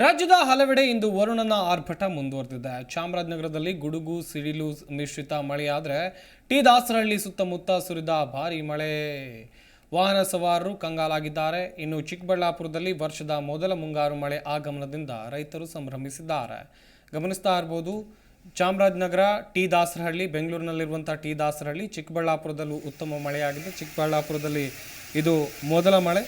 ರಾಜ್ಯದ ಹಲವೆಡೆ ಇಂದು ವರುಣನ ಆರ್ಭಟ ಮುಂದುವರೆದಿದೆ. ಚಾಮರಾಜನಗರದಲ್ಲಿ ಗುಡುಗು, ಸಿಡಿಲು ಮಿಶ್ರಿತ ಮಳೆಯಾದರೆ ಟಿ ದಾಸರಹಳ್ಳಿ ಸುತ್ತಮುತ್ತ ಸುರಿದ ಭಾರೀ ಮಳೆ. ವಾಹನ ಸವಾರರು ಕಂಗಾಲಾಗಿದ್ದಾರೆ. ಇನ್ನು ಚಿಕ್ಕಬಳ್ಳಾಪುರದಲ್ಲಿ ವರ್ಷದ ಮೊದಲ ಮುಂಗಾರು ಮಳೆ ಆಗಮನದಿಂದ ರೈತರು ಸಂಭ್ರಮಿಸಿದ್ದಾರೆ. ಗಮನಿಸ್ತಾ ಇರ್ಬೋದು, ಚಾಮರಾಜನಗರ, ಟಿ ದಾಸರಹಳ್ಳಿ, ಬೆಂಗಳೂರಿನಲ್ಲಿರುವಂಥ ಟಿ ದಾಸರಹಳ್ಳಿ ಚಿಕ್ಕಬಳ್ಳಾಪುರದಲ್ಲೂ ಉತ್ತಮ ಮಳೆಯಾಗಿದೆ. ಚಿಕ್ಕಬಳ್ಳಾಪುರದಲ್ಲಿ ಇದು ಮೊದಲ ಮಳೆ.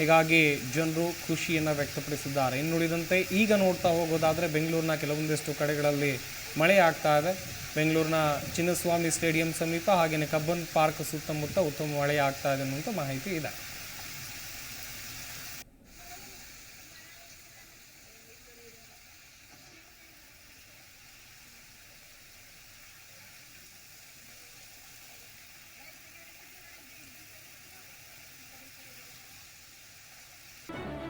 ಹೀಗಾಗಿ ಜನರು ಖುಷಿಯನ್ನು ವ್ಯಕ್ತಪಡಿಸಿದ್ದಾರೆ. ಇನ್ನುಳಿದಂತೆ ಈಗ ನೋಡ್ತಾ ಹೋಗೋದಾದರೆ ಬೆಂಗಳೂರಿನ ಕೆಲವೊಂದಿಷ್ಟು ಕಡೆಗಳಲ್ಲಿ ಮಳೆ ಆಗ್ತಾ ಇದೆ. ಬೆಂಗಳೂರಿನ ಚಿನ್ನಸ್ವಾಮಿ ಸ್ಟೇಡಿಯಂ ಸಮೀಪ ಹಾಗೆಯೇ ಕಬ್ಬನ್ ಪಾರ್ಕ್ ಸುತ್ತಮುತ್ತ ಉತ್ತಮ ಮಳೆ ಆಗ್ತಾ ಇದೆ ಅನ್ನುವಂಥ ಮಾಹಿತಿ ಇದೆ.